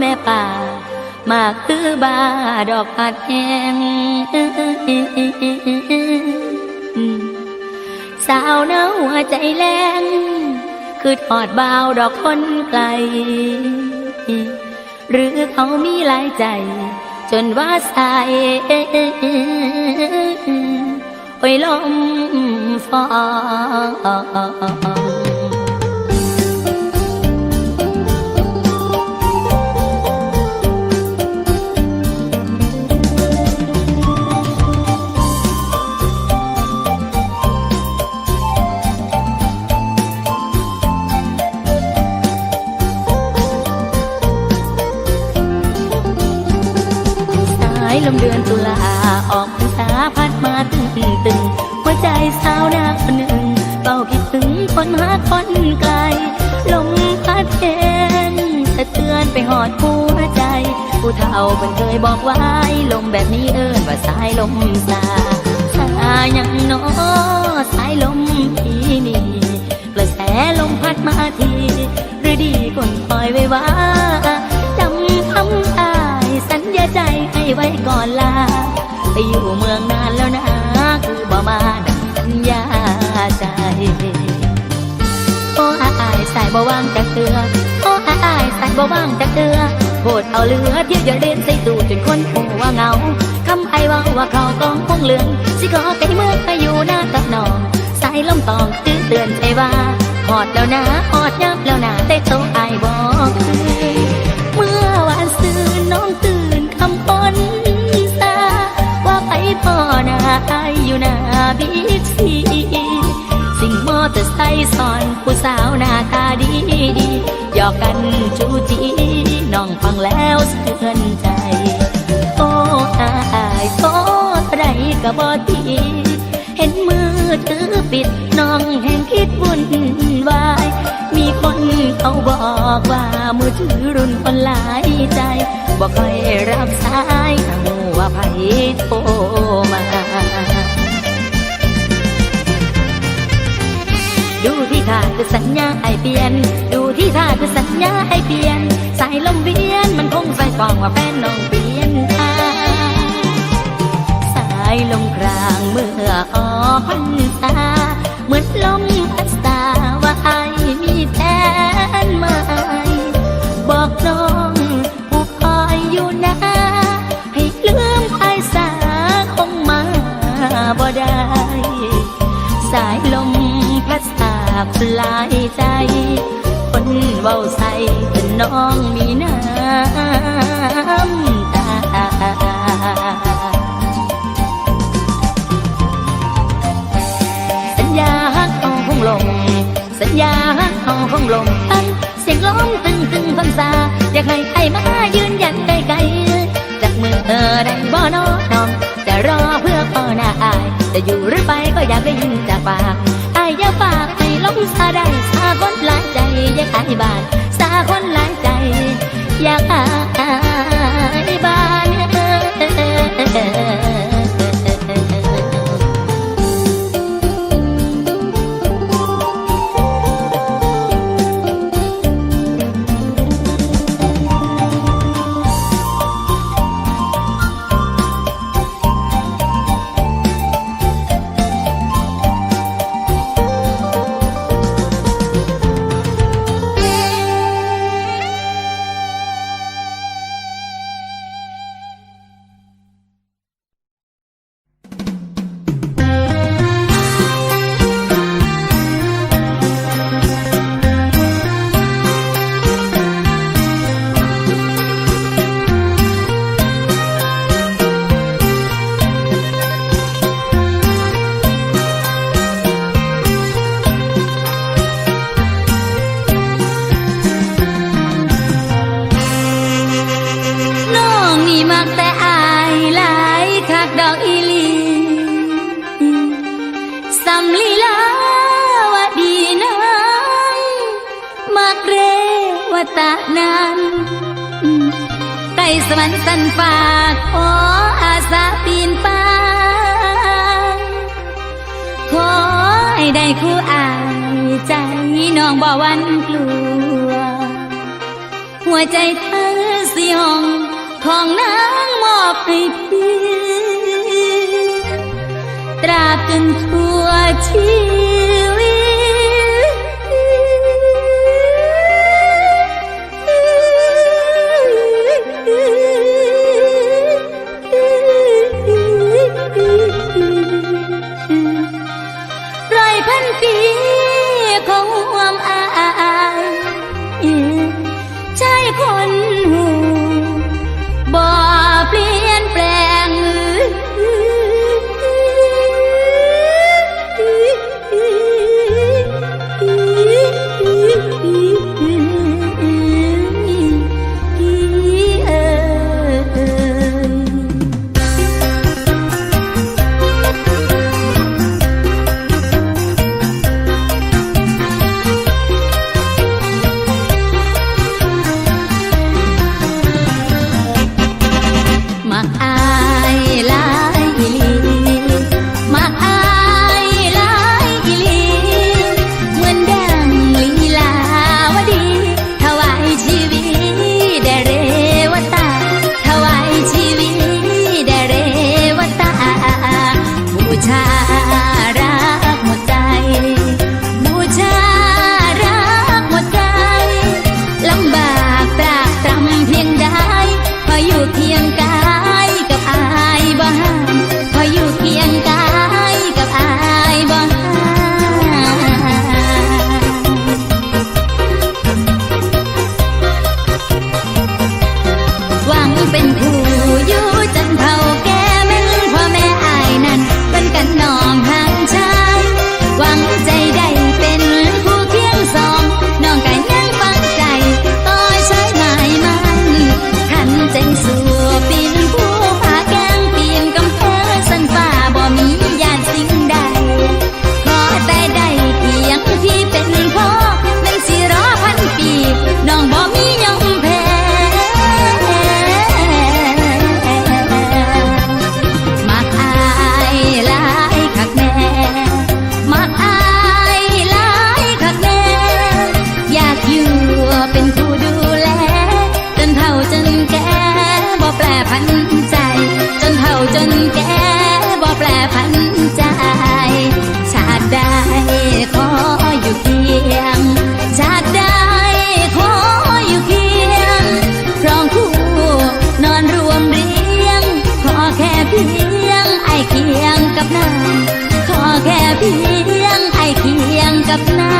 แม่ป่า มาคือบาดอกผัดแหงสาวเนาหัวใจแรงคือทอดบ่าวดอกคนไกล หรือเขามีหลายใจ จนว่าสายโอ้ยลมฟองายลมเดือนตุลาออกพรรษาพัดมาตึงตึงหัวใจสาวนาคนหนึ่งเฝ้าคิดถึงคนหาคนไกล ลมพัดเย็นสะเทือนไปหอดหัวใจ ผู้เฒ่าเพิ่นเคยบอกไว้ลมแบบนี้เอิ้นว่าสายลมสาสายังน้อสายลมที่นี่กระแสลมพัดมาทีหรือดีคนคอยไว้ว่า ใจให้ไว้ก่อนลา ไปอยู่เมืองนานแล้วนะคือบ่มาดังสัญญาใจโอ้อายสายบ่ว่างจักเตือโอ้อายสายบ่ว่างจักเตือโหดเอาเหลือเที่ยวจะเด่นใส่ตู้จนคนหูว่าเหงาคำไอว่าว่าเขากองคงเหลืองสิขอไก่เมื่อไปอยู่หน้ากับน้องสายลมตองตื้อเตือนใจว่าหอดแล้วนะหอดยับแล้วนะแต่โตอายบ อยู่หน้าบิ๊กซี สิ่งมอเตอร์ไซค์สอนผู้สาวหน้าตาดีดีหยอกกันจูจีน้องฟังแล้วสะเทือนใจ โอ้อายโอ้ไรก็บอตีเห็นมือถือปิดน้องแห่งคิดวุ่นวาย มีคนเขาบอกว่ามือถือรุ่นคนหลายใจบอกค่อยรับสายถ้าหูว่าไผโทร คือสัญญาไอเปลี่ยน ดูที่ท่าคือสัญญาไอเปลี่ยน สายลมเวียนมันคงใส่ฟองว่าแฟนน้องเปลี่ยนทางสายลมกลางเมื่อออกพรรษาเหมือนลมพัดสาว่าไอมีแฟนใหม่บอกน้องผู้คอยอยู่นะให้ลืมภายสาคงมาบ่ได้ สายลม พัดสลายใจ คนเว้าใส่เป็นน้องมีน้ำตาสัญญาฮักเอาคงลง สัญญาฮักเอาคงลงพันเสียงล้อมตึงตึงพันซาอยากให้ไอ้มายืนยันไกลไกลๆจากมือเธอได้บ่น้องน้องจะรอเพื่อพอหน้าอาย จะอยู่หรือไปก็อยากได้ยินจากปากอายอย่าฝาก ลงสาได้สาคนหลายใจอยากอายบ้านสาคนหลายใจอยากอายบ้าน ตะนั้นใต้สวรรค์สันฝากขออาสาปีนป่าขอให้ได้คู่อายใจน้องบ่วันกลัว หัวใจเธอสิหองของนางมอบให้พี่ตราบจนทั่วชี เบียงไอเคียงกับน้า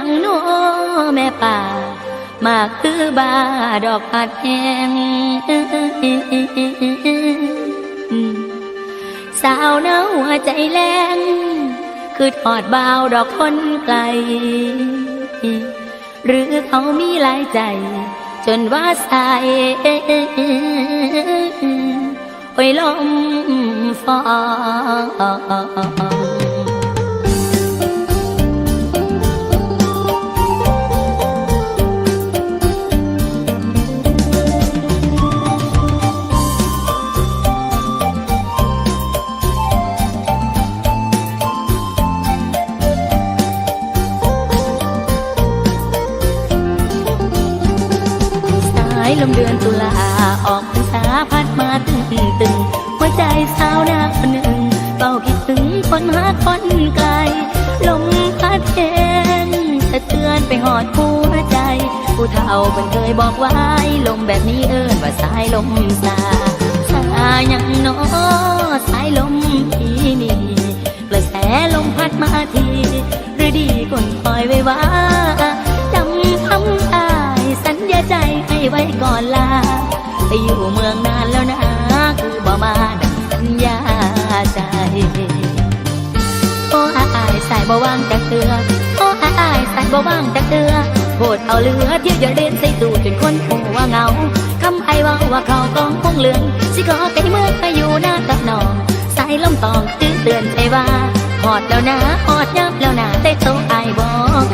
ยังน้อแม่ป่ามาคือบาดอกผัดแหงสาวเนาหัวใจแรงคือทอดบาวดอกคนไกล หรือเขามีหลายใจ จนว่าสายโอยลมฟอง ลมเดือนตุลาออกพรรษาพัดมาตึงตึงหัวใจสาวนาคนหนึ่งเฝ้าคิดถึงคนหาคนไกล ลมพัดเย็นเตือนไปหอดหัวใจ ผู้เฒ่าเพิ่นเคยบอกไว้ลมแบบนี้เอิ้นว่าสายลมสาสายังนอสายลมทีนี่กระแสลมพัดมาทีฤดีคนคอยไว้ว่าจำทำา สัญญาใจให้ไว้ก่อนลาไปอยู่เมืองนานแล้วนะคือบ่มาดังสัญญาใจโอ้อายสายบ่ว่างแต่เตือโอ้อายสายบ่ว่างแต่เตือโพดเอาเหลือเที่ยวอย่าเด่นใส่ตูจนคนโอว่าเงาคำไอว่าว่าเขากองคงเหลืองสิขอไก่เมื่อไปอยู่หน้ากับน้องสายลมตองตื้อเตือนใจว่าหอดแล้วนะหอดยับแล้วนะแต่โตไอบอก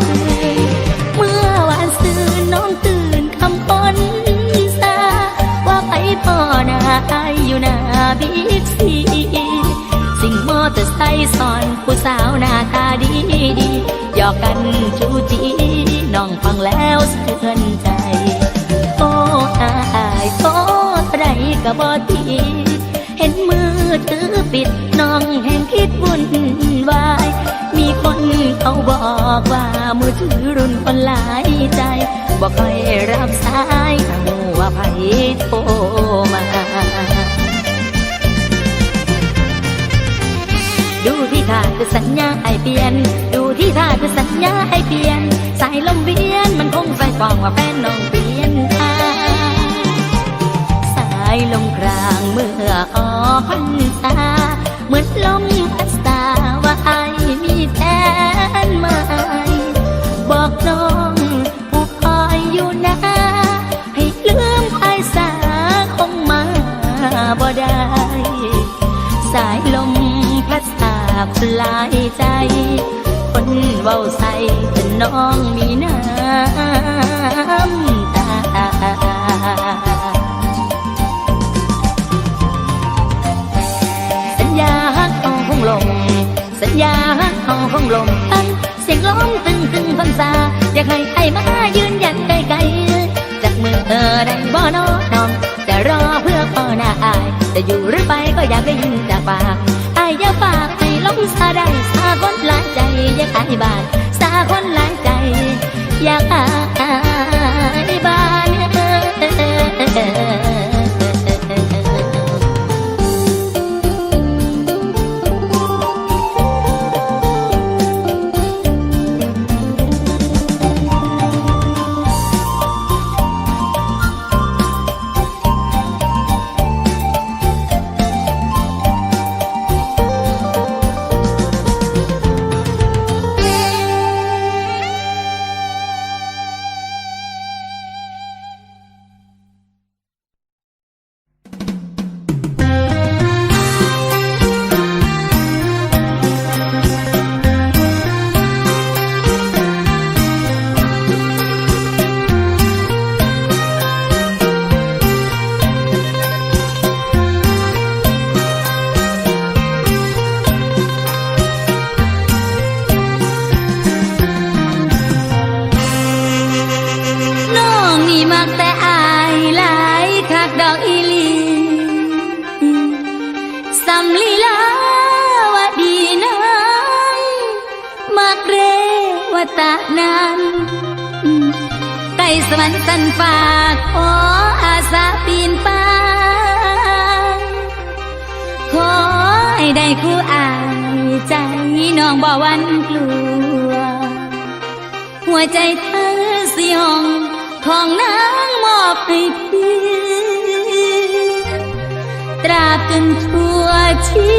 บิ๊กซีสิ่งมอเตอร์ไซค์สอนผู้สาวหน้าตาดีดีหยอกกันจูจีน้องฟังแล้วสะเทือนใจ โอ้อายโอ้ไรก็บอทีเห็นมือถือปิดน้องแห่งคิดวุ่นวาย มีคนเขาบอกว่ามือถือรุ่นคนหลายใจบอกค่อยรับสายถ้าหัวาไผโทรมา ดูที่ท่าคือสัญญาไอเปลี่ยน ดูที่ท่าคือสัญญาไอเปลี่ยน สายลมเวียนมันคงใส่ฟองว่าแฟนน้องเปลี่ยนทางสายลมกลางเมื่อออกพรรษาเหมือนลมพัดสาว่าไอมีแฟนใหม่บอกน้องผู้คอยอยู่นะ ให้ลืมไอสาคงมาบ่ได้ สายลมพัดา บลายใจ คนเว้าใส่แต่น้องมีน้ำตาสัญญาเอาคงลงสัญญาเอาคงลงตั้งเสียงล้อมตึงตึงพันซาอยากให้ใครมายืนยันไกลๆจากมือเธอได้บ่นอน้องจะรอเพื่อพ่อหน้าอาย จะอยู่หรือไปก็อยากได้ยินจากปากอายอย่าฝาก ล้มซาได้สาคนหลายใจอยากอายบานสาคนหลายใจอยากอายบาน วตะนั้นไต่สวรรค์สันฝากขออาสาปีนป่าขอให้ได้คู่อายใจน้องบ่หวันกลัว หัวใจเธอสิห้องของนางมอบให้พี่ตราบจนชั่วชี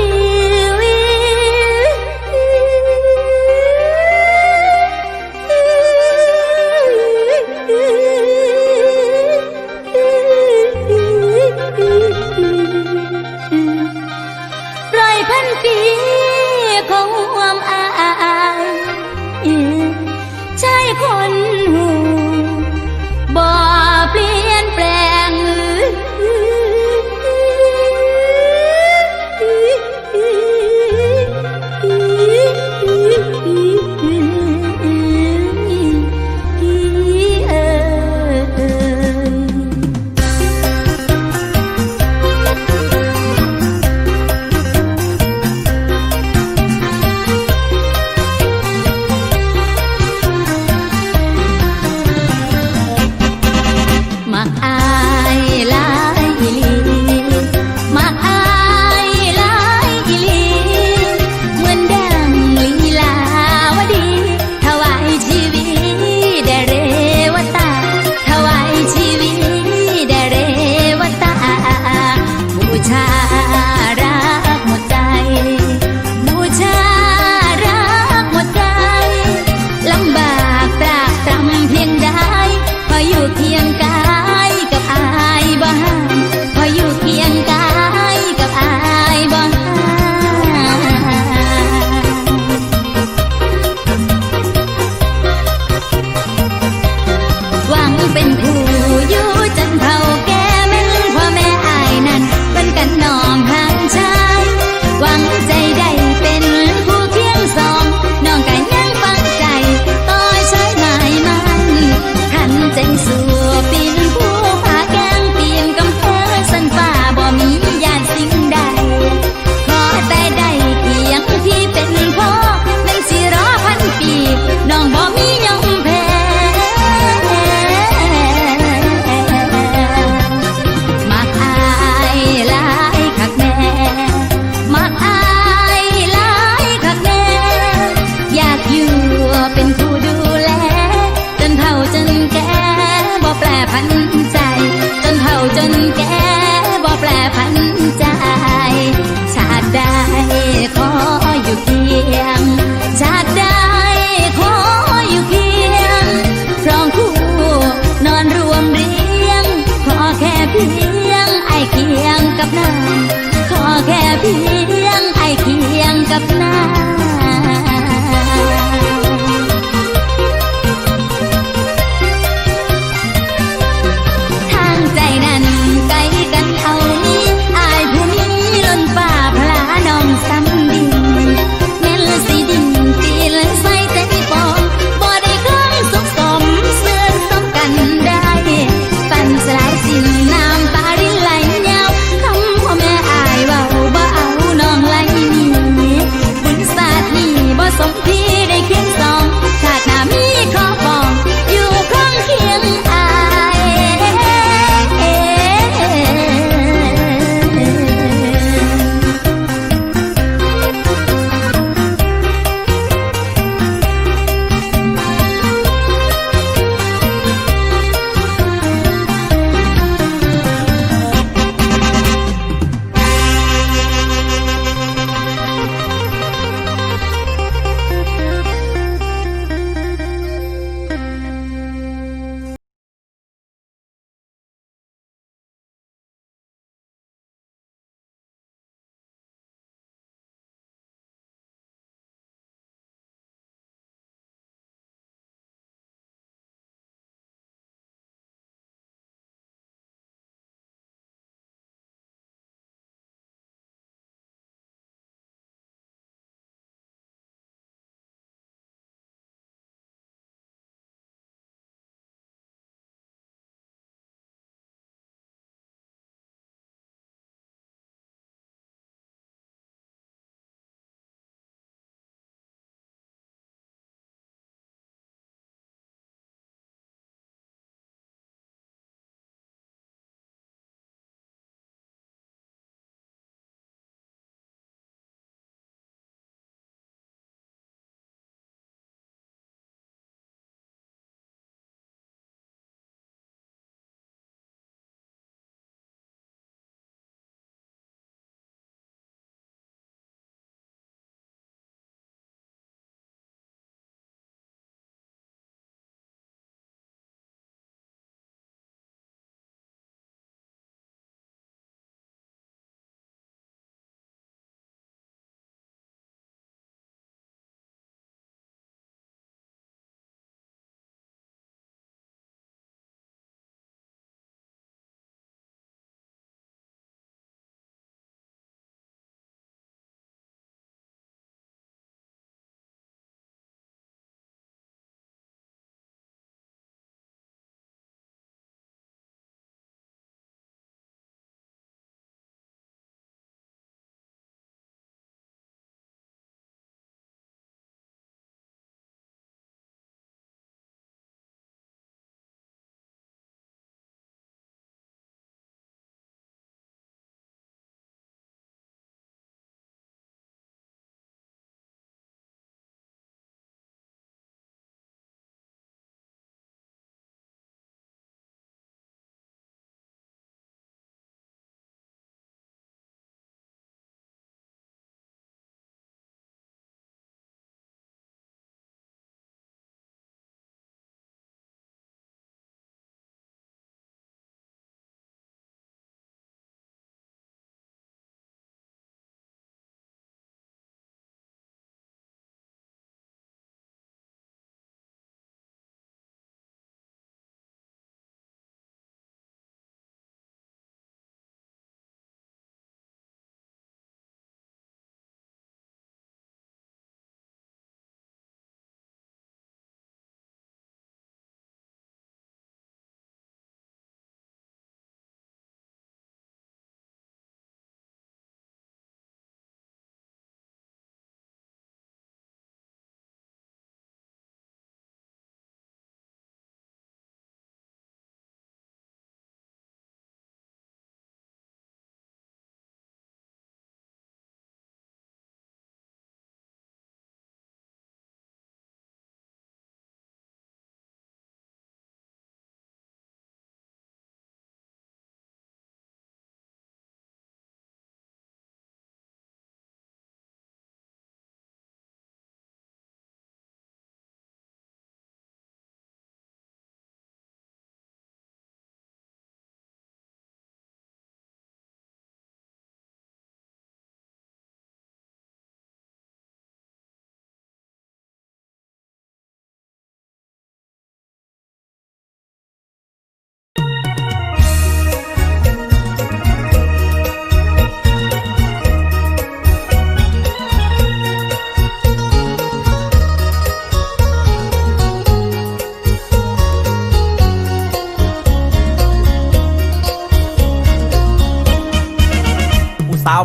คียงไอเคียงกับนาย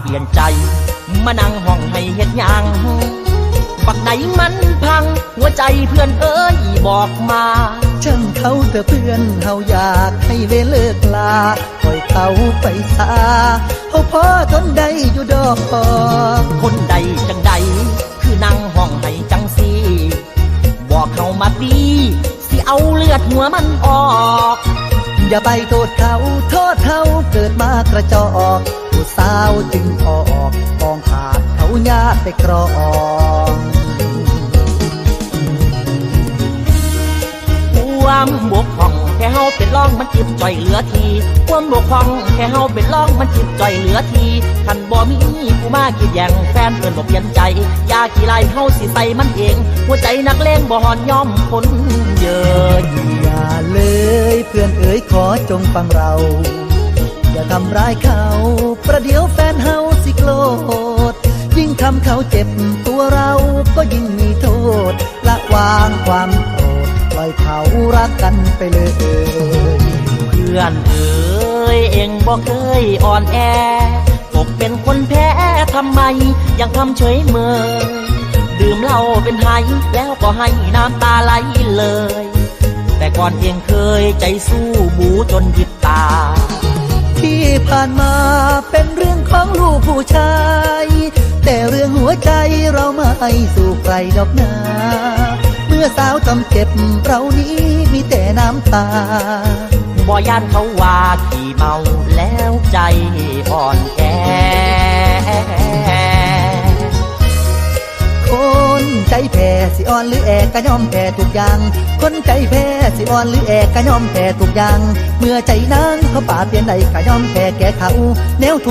เปลี่ยนใจ มานั่งห้องให้เฮ็ดหยังบักไหนมันพัง หัวใจเพื่อนเอ้ยบอกมาช่างเขาเถอะเพื่อนเฮาอยากให้เวเลิกลาปล่อยเขาไปซาเฮาพอทนได้อยู่ดอกคนใดจังใด คือนั่งห้องให้จังสีบอกเขามาดีสิเอาเลือดหัวมันออก อย่าไปโทษเขา โทษเขาเกิดมากระจอกผู้สาวจึงออกกองขาดเขาญาติไปกรองความบกพร่องแค่เฮาเป็นร่องมันจิบจ่อยเหลือทีความบกพร่องแค่เฮาเป็นร่องมันจิบจ่อยเหลือทีคันบ่มีผู้มาคิดแย่งแฟนเพื่อนบ่เปลี่ยนใจยากี่ไรเฮาสิใส่มันเอง หัวใจนักเลงบ่หอนยอมคนเยินอย่าเลยเพื่อนเอ๋ยขอจงฟังเรา อย่าทำร้ายเขา ประเดี๋ยวแฟนเฮาสิโกรธยิ่งทำเขาเจ็บตัวเราก็ยิ่งมีโทษ ละวางความโกรธปล่อยเขารักกันไปเลยเพื่อนเอ๋ยเองบ่เคยอ่อนแอตกเป็นคนแพ้ทำไม ยังทำเฉยเมยดื่มเหล้าเป็นไห้แล้วก็ให้น้ำตาไหลเลย แต่ก่อนเองเคยใจสู้บูจนยิบตา ที่ผ่านมาเป็นเรื่องของลูกผู้ชาย แต่เรื่องหัวใจเราไม่สู่ใครดอกนาเมื่อสาวจำเจ็บเรานี้มีแต่น้ำตาบ่ย่านเขาว่าขี่เมาแล้วใจอ่อนแอ ใจแพ้สิอ่อนหรือแอกก็ยอมแพ้ทุกอย่าง คนใจแพ้สิอ่อนหรือแอกก็ยอมแพ้ทุกอย่าง เมื่อใจนางเขาป่าเปลี่ยนใดก็ยอมแพ้แก่เขาแนวทุก